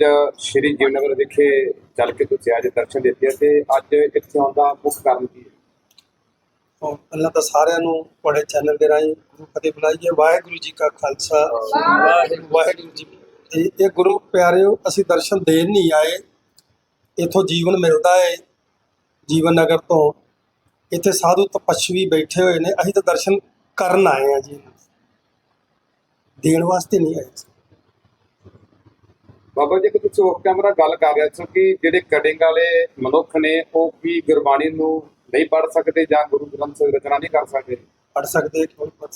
ਅੱਜ ਸ਼੍ਰੀ ਜੀਵਨਗਰ ਵਿਖੇ ਚੱਲ ਕੇ ਤੁਸੀਂ ਅੱਜ ਦਰਸ਼ਨ ਦਿੱਤੇ ਤੇ ਅੱਜ ਇੱਥੇ ਆਉਣ ਦਾ ਮੁੱਖ ਕਾਰਨ ਕੀ ਹੈ? ਤੋਂ ਪਹਿਲਾਂ ਤਾਂ ਸਾਰਿਆਂ ਨੂੰ ਤੁਹਾਡੇ ਚੈਨਲ ਦੇ ਰਾਹੀਂ ਗੁਰੂ ਫਤਿਹ ਬੁਲਾਈਏ। ਵਾਹਿਗੁਰੂ ਜੀ ਕਾ ਖਾਲਸਾ ਵਾਹਿਗੁਰੂ। ਵਾਹਿਗੁਰੂ ਜੀ। ਇਹ ਇਹ ਗੁਰੂ ਪਿਆਰਿਓ ਅਸੀਂ ਦਰਸ਼ਨ ਦੇਣ ਨਹੀਂ ਆਏ। ਇਥੋਂ ਜੀਵਨ ਮਿਲਦਾ ਹੈ ਜੀਵਨ ਨਗਰ ਤੋਂ ਇੱਥੇ ਸਾਧੂ ਤਪਸਵੀ ਬੈਠੇ ਹੋਏ ਨੇ। ਅਸੀਂ ਤਾਂ ਦਰਸ਼ਨ ਕਰਨ ਆਏ ਆ ਜੀ। ਦੇਣ ਵਾਸਤੇ ਨਹੀਂ ਆਏ। ਬਾਬਾ ਜੀ ਕਿ ਤੁਸੀਂ ਉਸ ਕੈਮਰਾ ਗੱਲ ਕਰ ਰਹੇ ਹੋ ਕਿ ਜਿਹੜੇ ਕਟਿੰਗ ਵਾਲੇ ਮਨੁੱਖ ਨੇ ਉਹ ਵੀ ਗੁਰਬਾਣੀ ਨੂੰ ਨਹੀਂ ਪੜ੍ਹ ਸਕਦੇ ਜਾਂ ਗੁਰੂ ਗ੍ਰੰਥ ਸਾਹਿਬ ਰਚਨਾ ਨਹੀਂ ਕਰ ਸਕਦੇ? ਪੜ ਸਕਦੇ ਕਿਉਂ ਪੜ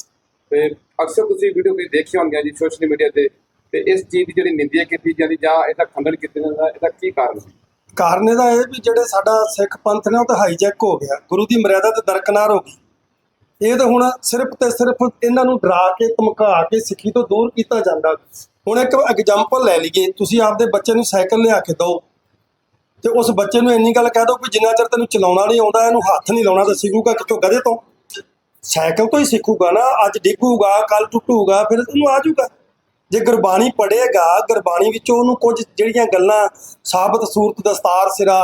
ਤੇ ਅਕਸਰ ਤੁਸੀਂ ਵੀਡੀਓ ਵੀ ਦੇਖੀ ਹੋਣਗੀਆਂ ਜੀ ਸੋਸ਼ਲ ਮੀਡੀਆ ਤੇ। ਤੇ ਇਸ ਚੀਜ਼ ਦੀ ਜਿਹੜੀ ਨਿੰਦਿਆ ਕੀਤੀ ਜਾਂਦੀ ਜਾਂ ਇਹਦਾ ਖੰਡਨ ਕੀਤਾ ਜਾਂਦਾ ਇਹਦਾ ਕੀ ਕਾਰਨ ਹੈ ਕਾਰਨ ਇਹਦਾ ਇਹ ਵੀ ਜਿਹੜੇ ਸਾਡਾ ਸਿੱਖ ਪੰਥ ਨੇ ਉਹ ਤਾਂ ਹਾਈਜੈਕ ਹੋ ਗਿਆ। ਗੁਰੂ ਦੀ ਮਰਿਆਦਾ ਤੇ ਦਰਕਨਾਰ ਹੋ ਗਈ। ਇਹ ਤਾਂ ਹੁਣ ਸਿਰਫ ਤੇ ਸਿਰਫ ਇਹਨਾਂ ਨੂੰ ਡਰਾ ਕੇ, ਧਮਕਾ ਕੇ ਸਿੱਖੀ ਤੋਂ ਦੂਰ ਕੀਤਾ ਜਾਂਦਾ। ਹੁਣ ਇੱਕ ਐਗਜ਼ਾਮਪਲ ਲੈ ਲਈਏ, ਤੁਸੀਂ ਆਪਦੇ ਬੱਚੇ ਨੂੰ ਸਾਈਕਲ ਲਿਆ ਕੇ ਦਿਓ ਤੇ ਉਸ ਬੱਚੇ ਨੂੰ ਇੰਨੀ ਗੱਲ ਕਹਿ ਦਿਓ ਕਿ ਜਿੰਨਾ ਚਿਰ ਤੈਨੂੰ ਚਲਾਉਣਾ ਨਹੀਂ ਆਉਂਦਾ, ਇਹਨੂੰ ਹੱਥ ਨਹੀਂ ਲਾਉਣਾ ਤਾਂ ਸਿੱਖੂਗਾ ਕਿੱਥੋਂ, ਗਧੇ ਤੋਂ। ਸਾਈਕਲ ਤੋਂ ਹੀ ਸਿੱਖੂਗਾ ਨਾ, ਅੱਜ ਡਿੱਗੂਗਾ ਕੱਲ ਟੁੱਟੂਗਾ, ਫਿਰ ਉਹਨੂੰ ਆ ਜਾਊਗਾ। ਜੇ ਗੁਰਬਾਣੀ ਪੜ੍ਹੇਗਾ, ਗੁਰਬਾਣੀ ਵਿੱਚੋਂ ਉਹਨੂੰ ਕੁਝ ਜਿਹੜੀਆਂ ਗੱਲਾਂ, ਸਾਬਤ ਸੂਰਤ ਦਸਤਾਰ ਸਿਰਾ,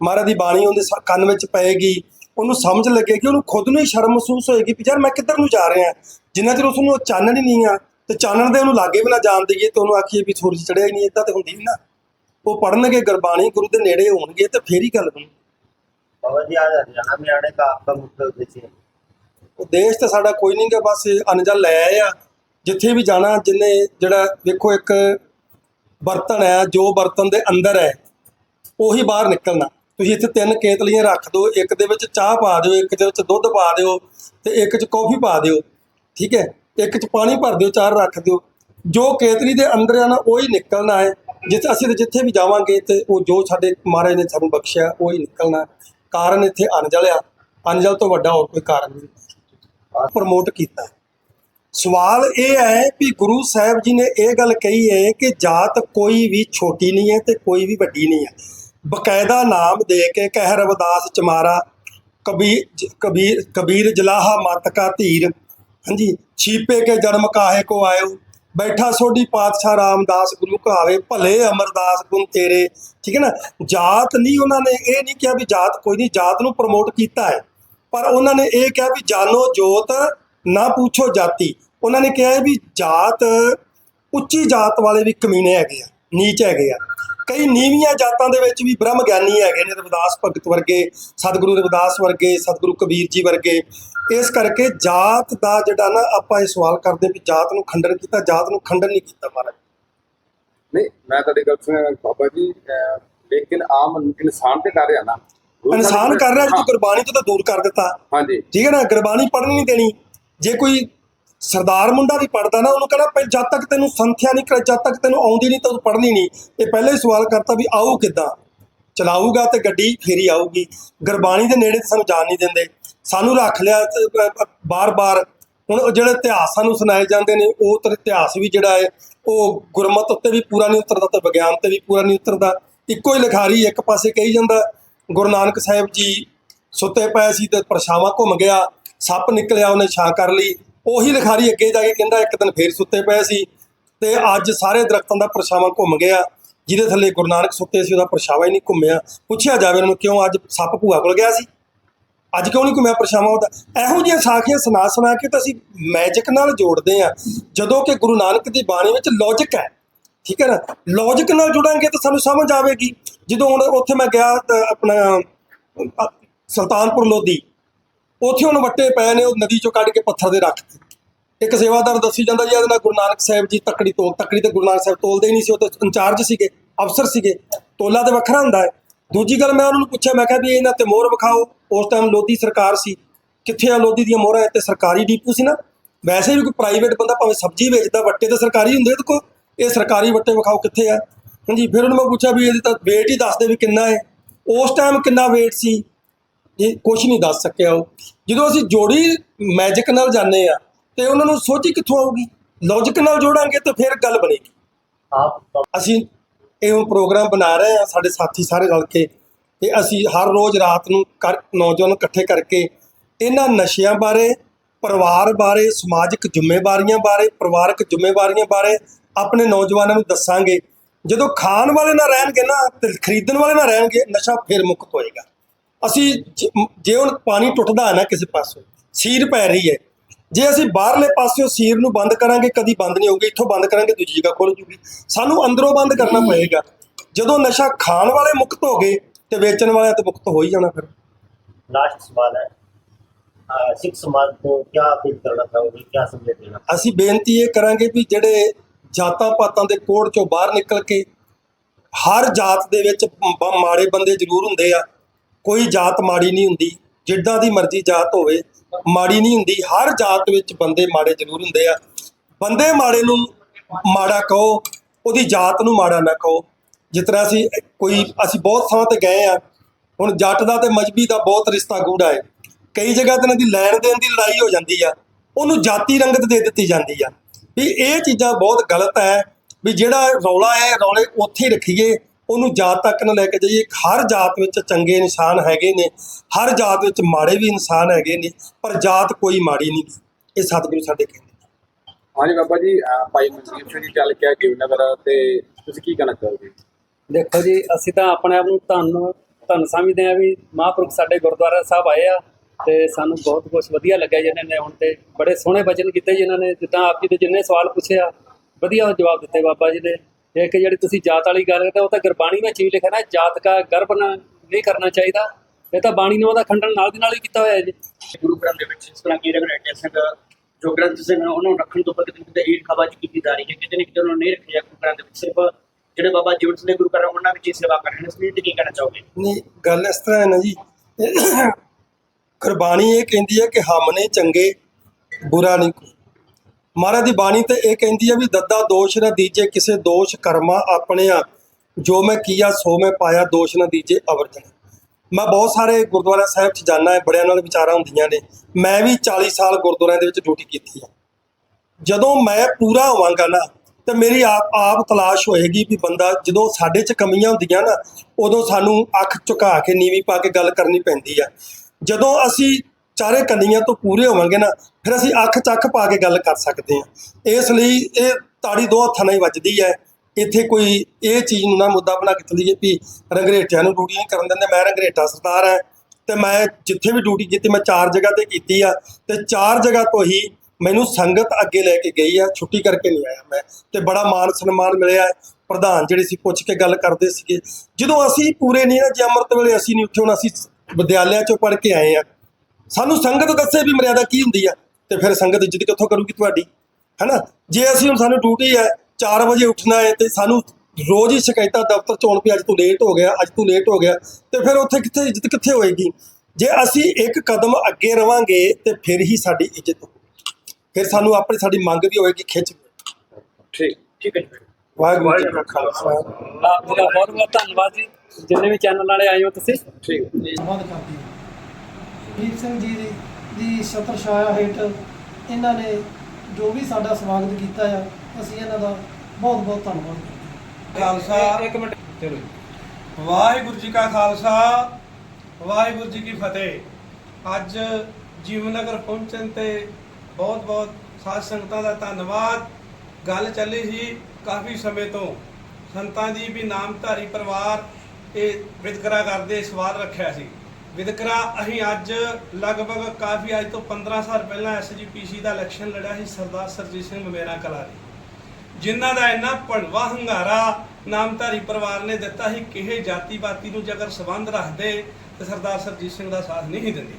ਮਹਾਰਾਜ ਦੀ ਬਾਣੀ ਉਹਦੇ ਕੰਨ ਵਿੱਚ ਪਏਗੀ ਉਹਨੂੰ ਸਮਝ ਲੱਗੇ ਕਿ ਉਹਨੂੰ ਖੁਦ ਨੂੰ ਹੀ ਸ਼ਰਮ ਮਹਿਸੂਸ ਹੋਏਗੀ ਵੀ ਯਾਰ ਮੈਂ ਕਿੱਧਰ ਨੂੰ ਜਾ ਰਿਹਾ। ਜਿੰਨਾ ਚਿਰ ਉਸ ਨੂੰ ਚਾਨਣ ਨਹੀਂ ਆ ਤੇ ਚਾਨਣ ਦੇ ਉਹਨੂੰ ਲਾਗੇ ਵੀ ਨਾ ਜਾਣ ਦਈਏ ਤੇ ਉਹਨੂੰ ਆਖੀਏ ਵੀ ਸੂਰਜ ਚੜਿਆ ਹੀ ਨਹੀਂ ਇਦਾਂ ਤੇ ਹੁੰਦੀ ਨਾ। ਉਹ ਪੜਨਗੇ ਗੁਰਬਾਣੀ ਗੁਰੂ ਦੇ ਨੇੜੇ ਹੋਣਗੇ ਤੇ ਫੇਰ ਹੀ ਗੱਲ ਬਣੂ। ਬਾਬਾ ਜੀ ਆ ਜਾਣਾ ਮਿਆੜੇ ਦਾ ਆਪਕਾ ਮੁਕਤਲ ਦੇਸ਼ ਉਹ ਦੇਸ਼ ਤਾਂ ਸਾਡਾ ਕੋਈ ਨਹੀਂ ਕਿ ਬਸ ਅਨਜਲ ਲੈ ਆ। ਜਿੱਥੇ ਵੀ ਜਾਣਾ ਜਿੰਨੇ ਜਿਹੜਾ ਵੇਖੋ ਇੱਕ ਬਰਤਨ ਹੈ ਜੋ ਬਰਤਨ ਦੇ ਅੰਦਰ ਹੈ ਉਹੀ ਬਾਹਰ ਨਿਕਲਣਾ। ਤੁਸੀਂ ਇੱਥੇ ਤਿੰਨ ਕੇਤਲੀਆਂ ਰੱਖ ਦਿਓ, ਇੱਕ ਦੇ ਵਿੱਚ ਚਾਹ ਪਾ ਦਿਓ, ਇੱਕ ਦੇ ਵਿੱਚ ਦੁੱਧ ਪਾ ਦਿਓ ਤੇ ਇੱਕ 'ਚ ਕੌਫੀ ਪਾ ਦਿਓ, ਠੀਕ ਹੈ? ਇੱਕ 'ਚ ਪਾਣੀ ਭਰ ਦਿਓ ਚਾਰ ਰੱਖ ਦਿਓ। ਜੋ ਕੇਤਲੀ ਦੇ ਅੰਦਰ ਆ ਨਾ ਉਹੀ ਨਿਕਲਣਾ ਹੈ, ਜਿੱਥੇ ਅਸੀਂ ਜਿੱਥੇ ਵੀ ਜਾਵਾਂਗੇ ਤੇ ਉਹ ਜੋ ਸਾਡੇ ਮਹਾਰਾਜ ਨੇ ਸਾਨੂੰ ਬਖਸ਼ਿਆ, ਉਹ ਹੀ। ਨਿਕਲਣਾ ਕਾਰਨ ਇੱਥੇ ਅਨਜਲ ਆ। ਅਨਜਲ ਤੋਂ ਵੱਡਾ ਹੋਰ ਕੋਈ ਕਾਰਨ ਨਹੀਂ। ਪ੍ਰਮੋਟ ਕੀਤਾ ਸਵਾਲ ਇਹ ਹੈ ਕਿ ਗੁਰੂ ਸਾਹਿਬ ਜੀ ਨੇ ਇਹ ਗੱਲ ਕਹੀ ਹੈ ਕਿ ਜਾਤ ਕੋਈ ਵੀ ਛੋਟੀ ਨਹੀਂ ਹੈ ਤੇ ਕੋਈ ਵੀ ਵੱਡੀ ਨਹੀਂ ਹੈ। ਬਕਾਇਦਾ ਨਾਮ ਦੇ ਕੇ ਕਹਿ ਰਵਿਦਾਸ ਚਮਾਰਾ ਕਬੀਰ ਕਬੀਰ ਕਬੀਰ ਜਲਾਹਾ ਮਾਤਕਾ ਧੀਰ। ਹਾਂਜੀ, ਛੀਪੇ ਕੇ ਜਨਮ ਕਾਹੇ ਕੋ ਆਇਓ? ਬੈਠਾ ਸੋਢੀ ਪਾਤਸ਼ਾਹ ਰਾਮਦਾਸ ਗੁਰੂ ਕਹਾਵੇ ਭਲੇ ਅਮਰਦਾਸ ਗੁਣ ਤੇਰੇ। ਠੀਕ ਹੈ ਨਾ? ਜਾਤ ਨਹੀਂ ਉਹਨਾਂ ਨੇ, ਇਹ ਨਹੀਂ ਕਿਹਾ ਵੀ ਜਾਤ ਕੋਈ ਨਹੀਂ, ਜਾਤ ਨੂੰ ਪ੍ਰਮੋਟ ਕੀਤਾ ਹੈ। ਪਰ ਉਹਨਾਂ ਨੇ ਇਹ ਕਿਹਾ ਵੀ ਜਾਨੋ ਜੋਤ, ਨਾ ਪੁੱਛੋ ਜਾਤੀ। ਉਹਨਾਂ ਨੇ ਕਿਹਾ ਹੈ ਵੀ ਜਾਤ ਉੱਚੀ ਜਾਤ ਵਾਲੇ ਵੀ ਕਮੀਨੇ ਹੈਗੇ ਆ, ਨੀਚ ਹੈਗੇ ਆ। ਕਈ ਨੀਵੀਆਂ ਜਾਤਾਂ ਦੇ ਵਿੱਚ ਵੀ ਬ੍ਰਹਮ ਗਿਆਨੀ ਹੈਗੇ ਨੇ ਰਵਿਦਾਸ ਭਗਤ ਵਰਗੇ ਸਤਿਗੁਰੂ ਰਵਿਦਾਸ ਵਰਗੇ ਸਤਿਗੁਰੂ ਕਬੀਰ ਜੀ ਵਰਗੇ। ਇਸ ਕਰਕੇ ਜਾਤ ਦਾ ਜਿਹੜਾ ਨਾ ਆਪਾਂ ਇਹ ਸਵਾਲ ਕਰਦੇ ਵੀ ਜਾਤ ਨੂੰ ਖੰਡਨ ਕੀਤਾ ਜਾਤ ਨੂੰ ਖੰਡਨ ਨਹੀਂ ਕੀਤਾ ਮਹਾਰਾਜ। ਨਹੀਂ ਮੈਂ ਤੁਹਾਡੀ ਗੱਲ ਸੁਣਿਆ ਬਾਬਾ ਜੀ ਲੇਕਿਨ ਆਮ ਇਨਸਾਨ ਤੇ ਕਰ ਰਿਹਾ ਨਾ। ਇਨਸਾਨ ਕਰ ਰਿਹਾ ਜੀ ਗੁਰਬਾਣੀ ਤੋਂ ਤਾਂ ਦੂਰ ਕਰ ਦਿੱਤਾ। ਹਾਂਜੀ। ਠੀਕ ਹੈ ਨਾ ਗੁਰਬਾਣੀ ਪੜ੍ਹਨੀ ਨਹੀਂ ਦੇਣੀ। ਜੇ ਕੋਈ ਸਰਦਾਰ ਮੁੰਡਾ ਵੀ ਪੜਦਾ ਨਾ, ਉਹਨੂੰ ਕਹਿੰਦਾ ਜਦ ਤੱਕ ਤੈਨੂੰ ਸੰਥਿਆ ਨਹੀਂ ਕਰ, ਜਦ ਤੱਕ ਤੈਨੂੰ ਆਉਂਦੀ ਨਹੀਂ ਤਾਂ ਤੂੰ ਪੜ੍ਹਨੀ ਨਹੀਂ। ਇਹ ਪਹਿਲੇ ਹੀ ਸਵਾਲ ਕਰਤਾ ਵੀ ਆਊ ਕਿੱਦਾਂ? ਚਲਾਊਗਾ ਤੇ ਗੱਡੀ ਫੇਰੀ ਆਊਗੀ। ਗੁਰਬਾਣੀ ਦੇ ਨੇੜੇ ਤੇ ਸਾਨੂੰ ਜਾਣ ਨਹੀਂ ਦਿੰਦੇ। ਸਾਨੂੰ ਰੱਖ ਲਿਆ ਬਾਰ-ਬਾਰ। ਹੁਣ ਉਹ ਜਿਹੜੇ ਇਤਿਹਾਸ ਸਾਨੂੰ ਸੁਣਾਏ ਜਾਂਦੇ ਨੇ, ਉਹ ਤਾਂ ਇਤਿਹਾਸ ਵੀ ਜਿਹੜਾ ਹੈ, ਉਹ ਗੁਰਮਤ ਉੱਤੇ ਵੀ ਪੂਰਾ ਨਹੀਂ ਉਤਰਦਾ ਤੇ ਵਿਗਿਆਨ ਤੇ ਵੀ ਪੂਰਾ ਨਹੀਂ ਉਤਰਦਾ। ਇੱਕੋ ਹੀ ਲਿਖਾਰੀ ਇੱਕ ਪਾਸੇ ਕਹੀ ਜਾਂਦਾ, ਗੁਰੂ ਨਾਨਕ ਸਾਹਿਬ ਜੀ ਸੁੱਤੇ ਪਏ ਸੀ ਤੇ ਪਰਛਾਵਾਂ ਘੁੰਮ ਗਿਆ, ਸੱਪ ਨਿਕਲਿਆ ਉਹਨੇ ਛਾਂ ਕਰ ਲਈ। ਉਹੀ ਲਿਖਾਰੀ ਅੱਗੇ ਜਾ ਕੇ ਕਹਿੰਦਾ ਇੱਕ ਦਿਨ ਫੇਰ ਸੁੱਤੇ ਪਏ ਸੀ ਤੇ ਅੱਜ ਸਾਰੇ ਦਰਖਤਾਂ ਦਾ ਪਰਛਾਵਾਂ ਘੁੰਮ ਗਿਆ। ਜਿਹਦੇ ਥੱਲੇ ਗੁਰੂ ਨਾਨਕ ਸੁੱਤੇ ਸੀ, ਉਹਦਾ ਪਰਛਾਵਾਂ ਹੀ ਨਹੀਂ ਘੁੰਮਿਆ। ਪੁੱਛਿਆ ਜਾਵੇ ਉਹਨਾਂ ਨੂੰ ਕਿਉਂ ਅੱਜ ਸੱਪ ਭੂਆ ਕੋਲ ਗਿਆ ਸੀ? ਅੱਜ ਕਿਉਂ ਨਹੀਂ ਘੁੰਮਿਆ ਪਰਛਾਵਾਂ ਉਹਦਾ? ਇਹੋ ਜਿਹੀਆਂ ਸਾਖੀਆਂ ਸੁਣਾ ਸੁਣਾ ਕੇ ਤਾਂ ਅਸੀਂ ਮੈਜਿਕ ਨਾਲ ਜੋੜਦੇ ਆ ਜਦੋਂ ਕਿ ਗੁਰੂ ਨਾਨਕ ਦੀ ਬਾਣੀ ਵਿੱਚ ਲੌਜੀਕ ਹੈ, ਠੀਕ ਹੈ ਨਾ? ਲੌਜੀਕ ਨਾਲ ਜੁੜਾਂਗੇ ਤਾਂ ਸਾਨੂੰ ਸਮਝ ਆਵੇਗੀ। ਜਦੋਂ ਹੁਣ ਉੱਥੇ ਮੈਂ ਗਿਆ ਆਪਣਾ ਸੁਲਤਾਨਪੁਰ ਲੋਧੀ ਉੱਥੇ ਹੁਣ ਵੱਟੇ ਪਏ ਨੇ, ਉਹ ਨਦੀ ਚੋਂ ਕੱਢ ਕੇ ਪੱਥਰ ਦੇ ਰੱਖ ਦਿੱਤੇ। ਇੱਕ ਸੇਵਾਦਾਰ ਦੱਸੀ ਜਾਂਦਾ ਜੀ, ਇਹਦੇ ਨਾਲ ਗੁਰੂ ਨਾਨਕ ਸਾਹਿਬ ਜੀ ਤੱਕੜੀ ਤੋਲ, ਤੱਕੜੀ ਤੇ ਗੁਰੂ ਨਾਨਕ ਸਾਹਿਬ ਤੋਲਦੇ ਹੀ ਨਹੀਂ ਸੀ, ਉਹ ਤਾਂ ਇੰਚਾਰਜ ਸੀਗੇ, ਅਫਸਰ ਸੀਗੇ, ਤੋਲਾ ਤੇ ਵੱਖਰਾ ਹੁੰਦਾ ਹੈ। ਦੂਜੀ ਗੱਲ ਮੈਂ ਉਹਨਾਂ ਨੂੰ ਪੁੱਛਿਆ, ਮੈਂ ਕਿਹਾ ਵੀ ਇਹਨਾਂ ਤੇ ਮੋਹਰ ਵਿਖਾਓ, ਉਸ ਟਾਈਮ ਲੋਧੀ ਸਰਕਾਰ ਸੀ, ਕਿੱਥੇ ਆ ਲੋਧੀ ਦੀਆਂ ਮੋਹਰਾਂ, ਇੱਥੇ ਸਰਕਾਰੀ ਡੀਪੂ ਸੀ ਨਾ? ਵੈਸੇ ਵੀ ਕੋਈ ਪ੍ਰਾਈਵੇਟ ਬੰਦਾ ਭਾਵੇਂ ਸਬਜ਼ੀ ਵੇਚਦਾ, ਵੱਟੇ ਤੇ ਸਰਕਾਰੀ ਹੁੰਦੇ ਤੇ ਕੋ ਇਹ ਸਰਕਾਰੀ ਵੱਟੇ ਵਿਖਾਓ ਕਿੱਥੇ ਆ? ਹਾਂਜੀ, ਫਿਰ ਉਹਨੂੰ ਮੈਂ ਪੁੱਛਿਆ ਵੀ ਇਹਦੇ ਤਾਂ weight ਹੀ ਦੱਸ ਦੇ ਵੀ ਕਿੰਨਾ ਹੈ। ਉਸ ਟਾਈਮ ਕਿੰਨਾ weight ਸੀ? ਇਹ ਕੁਝ ਨਹੀਂ ਦੱਸ ਸਕਿਆ ਉਹ। ਜਦੋਂ ਅਸੀਂ ਜੋੜੀ ਮੈਜਿਕ ਨਾਲ ਜਾਂਦੇ ਆ ਤੇ ਉਹਨਾਂ ਨੂੰ ਸੋਚੀ ਕਿੱਥੋਂ ਆਊਗੀ? ਲੌਜੀਕ ਨਾਲ ਜੋੜਾਂਗੇ ਤਾਂ ਫਿਰ ਗੱਲ ਬਣੇਗੀ। ਅਸੀਂ ਇਹ ਹੁਣ ਪ੍ਰੋਗਰਾਮ ਬਣਾ ਰਹੇ ਆ ਸਾਡੇ ਸਾਥੀ ਸਾਰੇ ਰਲ ਕੇ ਤੇ ਅਸੀਂ ਹਰ ਰੋਜ਼ ਰਾਤ ਨੂੰ ਕਰ ਨੌਜਵਾਨ ਇਕੱਠੇ ਕਰਕੇ ਇਹਨਾਂ ਨਸ਼ਿਆਂ ਬਾਰੇ ਪਰਿਵਾਰ ਬਾਰੇ ਸਮਾਜਿਕ ਜ਼ਿੰਮੇਵਾਰੀਆਂ ਬਾਰੇ ਪਰਿਵਾਰਕ ਜ਼ਿੰਮੇਵਾਰੀਆਂ ਬਾਰੇ ਆਪਣੇ ਨੌਜਵਾਨਾਂ ਨੂੰ ਦੱਸਾਂਗੇ। ਜਦੋਂ ਖਾਣ ਵਾਲੇ ਨਾ ਰਹਿਣਗੇ ਨਾ ਤੇ ਖਰੀਦਣ ਵਾਲੇ ਨਾ ਰਹਿਣਗੇ ਨਸ਼ਾ ਫਿਰ ਮੁਕਤ ਹੋਏਗਾ ਅਸੀਂ ਜ- ਜੇ ਹੁਣ ਪਾਣੀ ਟੁੱਟਦਾ ਹੈ ਨਾ ਕਿਸੇ ਪਾਸੋਂ ਸੀਰ ਪੈ ਰਹੀ ਹੈ ਜੇ ਅਸੀਂ ਬਾਹਰਲੇ ਪਾਸਿਓਂ ਸੀਰ ਨੂੰ ਬੰਦ ਕਰਾਂਗੇ ਕਦੀ ਬੰਦ ਨਹੀਂ ਹੋਊਗੀ ਇੱਥੋਂ ਬੰਦ ਕਰਾਂਗੇ ਦੂਜੀ ਜਗ੍ਹਾ ਖੁੱਲ ਜੂਗੀ ਸਾਨੂੰ ਅੰਦਰੋਂ ਬੰਦ ਕਰਨਾ ਪਏਗਾ ਜਦੋਂ ਨਸ਼ਾ ਖਾਣ ਵਾਲੇ ਮੁਕਤ ਹੋ ਗਏ ਤੇ ਵੇਚਣ ਵਾਲਿਆਂ ਤੇ ਮੁਕਤ ਹੋ ਹੀ ਜਾਣਾ ਫਿਰ लास्ट सवाल है आ, सिख समाज को क्या अपील करना चाहोगे क्या संदेश देना ਅਸੀਂ ਬੇਨਤੀ ਇਹ ਕਰਾਂਗੇ ਵੀ ਜਿਹੜੇ ਜਾਤਾਂ ਪਾਤਾਂ ਦੇ ਕੋੜ ਚੋਂ ਬਾਹਰ ਨਿਕਲ ਕੇ ਹਰ ਜਾਤ ਦੇ ਵਿੱਚ ਬ- ਮਾੜੇ ਬੰਦੇ ਜ਼ਰੂਰ ਹੁੰਦੇ ਆ ਕੋਈ ਜਾਤ ਮਾੜੀ ਨਹੀਂ ਹੁੰਦੀ, ਜਿੱਦਾਂ ਦੀ ਮਰਜ਼ੀ ਜਾਤ ਹੋਵੇ, ਮਾੜੀ ਨਹੀਂ ਹੁੰਦੀ, ਹਰ ਜਾਤ ਵਿੱਚ ਬੰਦੇ ਮਾੜੇ ਜ਼ਰੂਰ ਹੁੰਦੇ ਆ। ਬੰਦੇ ਮਾੜੇ ਨੂੰ ਮਾੜਾ ਕਹੋ, ਉਹਦੀ ਜਾਤ ਨੂੰ ਮਾੜਾ ਨਾ ਕਹੋ। ਜਿਸ ਤਰ੍ਹਾਂ ਅਸੀਂ ਕੋਈ, ਅਸੀਂ ਬਹੁਤ ਥਾਂ ਤੇ ਗਏ ਆ, ਹੁਣ ਜੱਟ ਦਾ ਤੇ ਮਜਬੀ ਦਾ ਬਹੁਤ ਰਿਸ਼ਤਾ ਗੂੜਾ ਹੈ। ਕਈ ਜਗ੍ਹਾ ਤੇ ਇਹਨਾਂ ਦੀ ਲੈਣ ਦੇਣ ਦੀ ਲੜਾਈ ਹੋ ਜਾਂਦੀ ਆ, ਉਹਨੂੰ ਜਾਤੀ ਰੰਗਤ ਦੇ ਦਿੱਤੀ ਜਾਂਦੀ ਆ। ਵੀ ਇਹ ਚੀਜ਼ਾਂ ਬਹੁਤ ਗਲਤ ਹੈ, ਵੀ ਜਿਹੜਾ ਰੌਲਾ ਹੈ, ਰੌਲੇ ਉੱਥੇ ਹੀ ਰੱਖੀਏ ਉਹਨੂੰ ਜਾਤ ਤੱਕ ਨਾ ਲੈ ਕੇ ਜਾਈਏ। ਹਰ ਜਾਤ ਵਿੱਚ ਚੰਗੇ ਇਨਸਾਨ ਹੈਗੇ ਨੇ ਹਰ ਜਾਤ ਵਿੱਚ ਮਾੜੇ ਵੀ ਇਨਸਾਨ ਹੈਗੇ ਨੇ ਪਰ ਜਾਤ ਕੋਈ ਮਾੜੀ ਨਹੀਂ ਇਹ ਸਤਿਗੁਰੂ ਸਾਡੇ ਕਹਿੰਦੇ ਹਾਂਜੀ ਬਾਬਾ ਜੀ ਭਾਈ ਮਨਜੀਤ ਸਿੰਘ ਜੀ ਚੱਲ ਕੇ ਗਿਵਨਗਰ ਤੇ ਤੁਸੀਂ ਕੀ ਕਹਿਣਾ ਚਾਹੋਗੇ ਦੇਖੋ ਜੀ ਅਸੀਂ ਤਾਂ ਆਪਣੇ ਆਪ ਨੂੰ ਧੰਨ ਧੰਨ ਸਮਝਦੇ ਆ ਵੀ ਮਹਾਂਪੁਰਖ ਸਾਡੇ ਗੁਰਦੁਆਰਾ ਸਾਹਿਬ ਆਏ ਆ ਤੇ ਸਾਨੂੰ ਬਹੁਤ ਕੁਝ ਵਧੀਆ ਲੱਗਿਆ ਜਿਨ੍ਹਾਂ ਨੇ ਹੁਣ ਤੇ। ਬੜੇ ਸੋਹਣੇ ਬਚਨ ਕੀਤੇ ਜਿਨ੍ਹਾਂ ਨੇ ਜਿੱਦਾਂ ਆਪ ਜੀ ਦੇ ਜਿੰਨੇ ਸਵਾਲ ਪੁੱਛੇ ਆ ਵਧੀਆ ਜਵਾਬ ਦਿੱਤੇ ਬਾਬਾ ਜੀ ਨੇ ਇੱਕ ਜਿਹੜੀ ਤੁਸੀਂ ਜਾਤ ਵਾਲੀ ਗੱਲ ਕਰਦੇ ਉਹ ਤਾਂ ਗੁਰਬਾਣੀ ਵਿੱਚ ਵੀ ਲਿਖਿਆ ਨਾ ਜਾਤ ਕਾ ਗਰਭ ਨਾ ਨਹੀਂ ਕਰਨਾ ਚਾਹੀਦਾ। ਇਹ ਤਾਂ ਬਾਣੀ ਨੇ ਉਹਦਾ ਖੰਡਨ ਨਾਲ ਦੀ ਨਾਲ ਹੀ ਕੀਤਾ ਹੋਇਆ ਜੀ। ਗੁਰੂ ਗ੍ਰੰਥ ਦੇ ਵਿੱਚ ਇਸ ਤਰ੍ਹਾਂ ਕੀ ਰਗੜੇ ਸਿੰਘ ਜੋ ਗ੍ਰੰਥ ਸਿੰਘ ਉਹਨਾਂ ਨੂੰ ਰੱਖਣ ਤੋਂ ਪਹਿਲਾਂ ਕਿਤੇ ਈੜ ਖਵਾਜ ਕੀਤੀ ਜਾ ਰਹੀ ਹੈ ਕਿਤੇ ਨਾ ਕਿਤੇ ਉਹਨਾਂ ਨੂੰ ਨਹੀਂ ਰੱਖਿਆ ਗੁਰੂ ਗ੍ਰੰਥ ਦੇ ਵਿੱਚ। ਸਿਰਫ ਜਿਹੜੇ ਬਾਬਾ ਜੀਵਨ ਸਿੰਘ ਦੇ ਗੁਰੂ ਘਰ ਉਹਨਾਂ ਵਿੱਚ ਹੀ ਸੇਵਾ ਕਰ ਰਹੇ ਨੇ। ਇਸ ਲਈ ਕੀ ਕਹਿਣਾ ਚਾਹੋਗੇ? ਨਹੀਂ ਗੱਲ ਇਸ ਤਰ੍ਹਾਂ ਹੈ ਨਾ ਜੀ। ਕੁਰਬਾਨੀ ਇਹ ਕਹਿੰਦੀ ਹੈ ਕਿ ਹਮ ਨੇ ਚੰਗੇ ਬੁਰਾ ਨਹੀਂ ਕੋਈ ਮਹਾਰਾਜ ਦੀ ਬਾਣੀ ਤੇ ਇਹ ਕਹਿੰਦੀ ਹੈ ਵੀ ਦੱਦਾ ਦੋਸ਼ ਨਾ ਦੀਜੇ ਕਿਸੇ ਦੋਸ਼ ਕਰਮਾ ਆਪਣੇ ਜੋ ਮੈਂ ਕੀਆ, ਸੋ ਮੈਂ ਪਾਇਆ, ਦੋਸ਼ ਨਾ ਦੀਜੇ ਅਵਰਜਨ। ਮੈਂ ਬਹੁਤ ਸਾਰੇ ਗੁਰਦੁਆਰਾ ਸਾਹਿਬ ਚ ਜਾਣਾ ਹੈ, ਬੜਿਆਂ ਨਾਲ ਵਿਚਾਰਾਂ ਹੁੰਦੀਆਂ ਨੇ। ਮੈਂ ਵੀ 40 ਸਾਲ ਗੁਰਦੁਆਰਿਆਂ ਦੇ ਵਿੱਚ ਡਿਊਟੀ ਕੀਤੀ ਹੈ ਜਦੋਂ ਮੈਂ ਪੂਰਾ ਹੋਵਾਂਗਾ ਨਾ, ਤੇ ਮੇਰੀ ਆਪ ਆਪ ਤਲਾਸ਼ ਹੋਏਗੀ ਵੀ ਬੰਦਾ ਜਦੋਂ ਸਾਡੇ 'ਚ ਕਮੀਆਂ ਹੁੰਦੀਆਂ ਨਾ, ਉਦੋਂ ਸਾਨੂੰ ਅੱਖ ਝੁਕਾ ਕੇ ਨੀਵੀਂ ਪਾ ਕੇ ਗੱਲ ਕਰਨੀ ਪੈਂਦੀ ਆ। ਜਦੋਂ ਅਸੀਂ ਚਾਰੇ ਕੰਨੀਆਂ ਤੋਂ ਪੂਰੇ ਹੋਵਾਂਗੇ ਨਾ, ਫਿਰ ਅਸੀਂ ਅੱਖ ਚੱਖ ਪਾ ਕੇ ਗੱਲ ਕਰ ਸਕਦੇ ਹਾਂ। ਇਸ ਲਈ ਇਹ ਤਾੜੀ ਦੋ ਹੱਥਾਂ ਨਾਲ ਹੀ ਵੱਜਦੀ ਹੈ। ਇੱਥੇ ਕੋਈ ਇਹ ਚੀਜ਼ ਨੂੰ ਨਾ ਮੁੱਦਾ ਬਣਾ ਕੇ ਚੱਲੀਏ ਵੀ ਰੰਗਰੇਟਿਆਂ ਨੂੰ ਡਿਊਟੀ ਨਹੀਂ ਕਰਨ ਦਿੰਦੇ। ਮੈਂ ਰੰਗਰੇਟਾ ਸਰਦਾਰ ਹਾਂ ਤੇ ਮੈਂ ਜਿੱਥੇ ਵੀ ਡਿਊਟੀ ਕੀਤੀ, ਮੈਂ ਚਾਰ ਜਗ੍ਹਾ ਤੇ ਕੀਤੀ ਆ ਤੇ ਚਾਰ ਜਗ੍ਹਾ ਤੋਂ ਹੀ ਮੈਨੂੰ ਸੰਗਤ ਅੱਗੇ ਲੈ ਕੇ ਗਈ ਆ। ਛੁੱਟੀ ਕਰਕੇ ਨਹੀਂ ਆਇਆ ਮੈਂ ਤੇ ਬੜਾ ਮਾਨ ਸਨਮਾਨ ਮਿਲਿਆ। ਪ੍ਰਧਾਨ ਜਿਹੜੇ ਸੀ ਪੁੱਛ ਕੇ ਗੱਲ ਕਰਦੇ ਸੀਗੇ। ਜਦੋਂ ਅਸੀਂ ਪੂਰੇ ਨਹੀਂ ਨਾ, ਜੇ ਅੰਮ੍ਰਿਤ ਵੇਲੇ ਅਸੀਂ ਨਹੀਂ ਉੱਠੇ ਹੁਣ ਅਸੀਂ ਵਿਦਿਆਲਿਆਂ ਚੋਂ ਪੜ੍ਹ ਕੇ ਆਏ ਆ। ਸਾਨੂੰ ਸੰਗਤ ਦੱਸੇ ਵੀ ਮਰਿਆਦਾ ਕੀ ਹੁੰਦੀ ਆ ਤੇ ਫਿਰ ਸੰਗਤ ਇੱਜ਼ਤ ਕਿੱਥੋਂ ਕਰੂਗੀ ਤੁਹਾਡੀ? ਹੈਨਾ? ਜੇ ਅਸੀਂ ਹੁਣ ਸਾਨੂੰ ਡਿਊਟੀ ਹੈ 4 ਵਜੇ ਉੱਠਣਾ ਹੈ ਤੇ ਸਾਨੂੰ ਰੋਜ਼ ਹੀ ਸ਼ਿਕਾਇਤਾਂ ਦਫ਼ਤਰ ਚ ਆਉਣ ਵੀ ਅੱਜ ਤੂੰ ਲੇਟ ਹੋ ਗਿਆ ਅੱਜ ਤੂੰ ਲੇਟ ਹੋ ਗਿਆ ਤੇ ਫਿਰ ਉੱਥੇ ਕਿੱਥੇ ਇੱਜ਼ਤ ਕਿੱਥੇ ਹੋਏਗੀ? ਜੇ ਅਸੀਂ ਇੱਕ ਕਦਮ ਅੱਗੇ ਰਵਾਂਗੇ ਤੇ ਫਿਰ ਹੀ ਸਾਡੀ ਇੱਜ਼ਤ ਹੋਊਗੀ ਫਿਰ ਸਾਨੂੰ ਆਪਣੀ ਸਾਡੀ ਮੰਗ ਵੀ ਹੋਏਗੀ ਖਿੱਚ ਠੀਕ। ਠੀਕ ਹੈ ਜੀ। ਵਾਹਿਗੁਰੂ ਜੀ ਕਾ ਖਾਲਸਾ। ਆਪ ਜੀ ਦਾ ਬਹੁਤ ਬਹੁਤ ਧੰਨਵਾਦ ਜੀ। ਜਿੰਨੇ ਵੀ ਚੈਨਲ ਵਾਲੇ ਆਏ ਹੋ ਤੁਸੀਂ। ਠੀਕ। ਧੰਨਵਾਦ। ਕਰਦੀ ਦੀਪ ਸਿੰਘ ਜੀ ਦੀ ਦੀ ਛਤਰ ਛਾਇਆ ਹੇਠ ਇਹਨਾਂ ਨੇ ਜੋ ਵੀ ਸਾਡਾ ਸਵਾਗਤ ਕੀਤਾ ਆ ਅਸੀਂ ਇਹਨਾਂ ਦਾ ਬਹੁਤ ਬਹੁਤ ਧੰਨਵਾਦ ਕਰਦੇ ਹਾਂ। ਖਾਲਸਾ। ਇੱਕ ਮਿੰਟ। ਚਲੋ ਵਾਹਿਗੁਰੂ ਜੀ ਕਾ ਖਾਲਸਾ ਵਾਹਿਗੁਰੂ ਜੀ ਕੀ ਫਤਿਹ। ਅੱਜ ਜੀਵਨਗਰ ਪਹੁੰਚਣ ਤੇ ਬਹੁਤ ਬਹੁਤ ਸਾਧ ਸੰਗਤਾਂ ਦਾ ਧੰਨਵਾਦ। ਗੱਲ ਚੱਲੀ ਸੀ ਕਾਫੀ ਸਮੇਂ ਤੋਂ। ਸੰਤਾਂ ਦੀ ਵੀ ਨਾਮਧਾਰੀ ਪਰਿਵਾਰ ਇਹ ਵਿਤਕਰਾ ਕਰਦੇ ਸਵਾਲ ਰੱਖਿਆ ਸੀ। ਵਿਦਕਰਾ, ਅਸੀਂ ਅੱਜ ਲਗਭਗ ਕਾਫੀ ਅੱਜ ਤੋਂ 15 ਸਾਲ ਪਹਿਲਾਂ ਐਸਜੀਪੀਸੀ ਦਾ ਇਲੈਕਸ਼ਨ ਲੜਿਆ ਸੀ, ਸਰਦਾਰ ਸਰਜੀਤ ਸਿੰਘ ਮਵੇਰਾ ਕਲਾ ਦੀ ਜਿਨ੍ਹਾਂ ਦਾ ਇੰਨਾ ਭਣਵਾ ਹੰਗਾਰਾ ਨਾਮਧਾਰੀ ਪਰਿਵਾਰ ਨੇ ਦਿੱਤਾ ਸੀ ਕਿਹੇ ਜਾਤੀ ਪਾਤੀ ਨੂੰ ਜੇਕਰ ਸੰਬੰਧ ਰੱਖਦੇ, ਤੇ ਸਰਦਾਰ ਸਰਜੀਤ ਸਿੰਘ ਦਾ ਸਾਥ ਨਹੀਂ ਦਿੰਦੇ।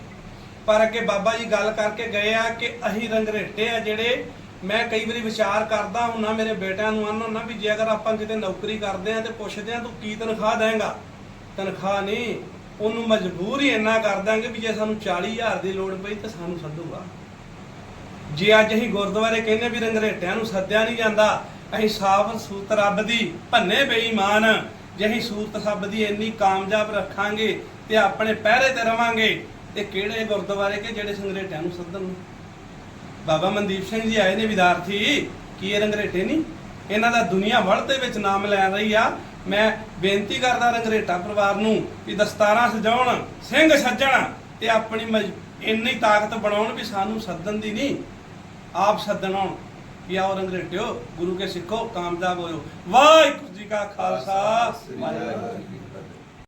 ਪਰ ਅੱਗੇ ਬਾਬਾ ਜੀ ਗੱਲ ਕਰਕੇ ਗਏ ਆ ਕਿ ਅਸੀਂ ਰੰਗਰੇਟੇ ਆ ਜਿਹੜੇ ਮੈਂ ਕਈ ਵਾਰੀ ਵਿਚਾਰ ਕਰਦਾ ਹੁੰਨਾ ਮੇਰੇ ਬੇਟਿਆਂ ਨੂੰ ਆਨਾ ਹੁੰਨਾ ਵੀ ਜੇ ਅਗਰ ਆਪਾਂ ਕਿਤੇ ਨੌਕਰੀ ਕਰਦੇ ਆ ਤੇ ਪੁੱਛਦੇ ਆ ਤੂੰ ਕੀ ਤਨਖਾਹ ਦੇਂਗਾ? ਤਨਖਾਹ ਨਹੀਂ। ਉਹਨੂੰ ਮਜਬੂਰ ਹੀ ਇੰਨਾ ਕਰ ਦਾਂਗੇ ਵੀ ਜੇ ਸਾਨੂੰ 40000 ਦੀ ਲੋੜ ਪਈ ਤਾਂ ਸਾਨੂੰ ਸੱਦੂਗਾ। ਜੇ ਅੱਜ ਅਸੀਂ ਗੁਰਦੁਆਰੇ ਕਹਿੰਦੇ ਵੀ ਰੰਗਰੇਟਿਆਂ ਨੂੰ ਸੱਦਿਆ ਨਹੀਂ ਜਾਂਦਾ, ਅਸੀਂ ਸਾਫ਼ ਸੂਤ ਰੱਬ ਦੀ ਭੰਨੇ ਬੇਈਮਾਨ। ਜੇ ਅਸੀਂ ਸੂਰਤ ਸੱਬ ਦੀ ਇੰਨੀ ਕਾਮਯਾਬ ਰੱਖਾਂਗੇ ਤੇ ਆਪਣੇ ਪਹਿਰੇ ਤੇ ਰਵਾਂਗੇ, ਤੇ ਕਿਹੜੇ ਗੁਰਦੁਆਰੇ ਕੇ ਜਿਹੜੇ ਸੰਗਰੇਟਿਆਂ ਨੂੰ ਸੱਦਣ ਬਾਬਾ ਮਨਦੀਪ ਸਿੰਘ ਜੀ ਆਏ ਨੇ ਵਿਦਿਆਰਥੀ, ਕੀ ਇਹ ਰੰਗਰੇਟੇ ਨਹੀਂ? ਇਹਨਾਂ ਦਾ ਦੁਨੀਆ ਵੜ ਦੇ ਵਿੱਚ ਨਾਮ ਲੈ ਰਹੀ ਆ। ਮੈਂ ਬੇਨਤੀ ਕਰਦਾ ਰੰਗਰੇਟਾ ਪਰਿਵਾਰ ਨੂੰ ਕਿ ਦਸਤਾਰਾਂ ਸਜਾਉਣ, ਸਿੰਘ ਸੱਜਣ ਤੇ ਆਪਣੀ ਮਜ- ਇੰਨੀ ਤਾਕਤ ਬਣਾਉਣ ਵੀ ਸਾਨੂੰ ਸੱਦਣ ਦੀ ਨਹੀਂ, ਆਪ ਸੱਦਣ ਆਉਣ। ਕਿ ਆਓ ਰੰਗਰੇਟਿਓ, ਗੁਰੂ ਕੇ ਸਿੱਖੋ, ਕਾਮਯਾਬ ਹੋਇਓ। ਵਾਹਿਗੁਰੂ ਜੀ ਕਾ ਖਾਲਸਾ। ਵਾਹਿਗੁਰੂ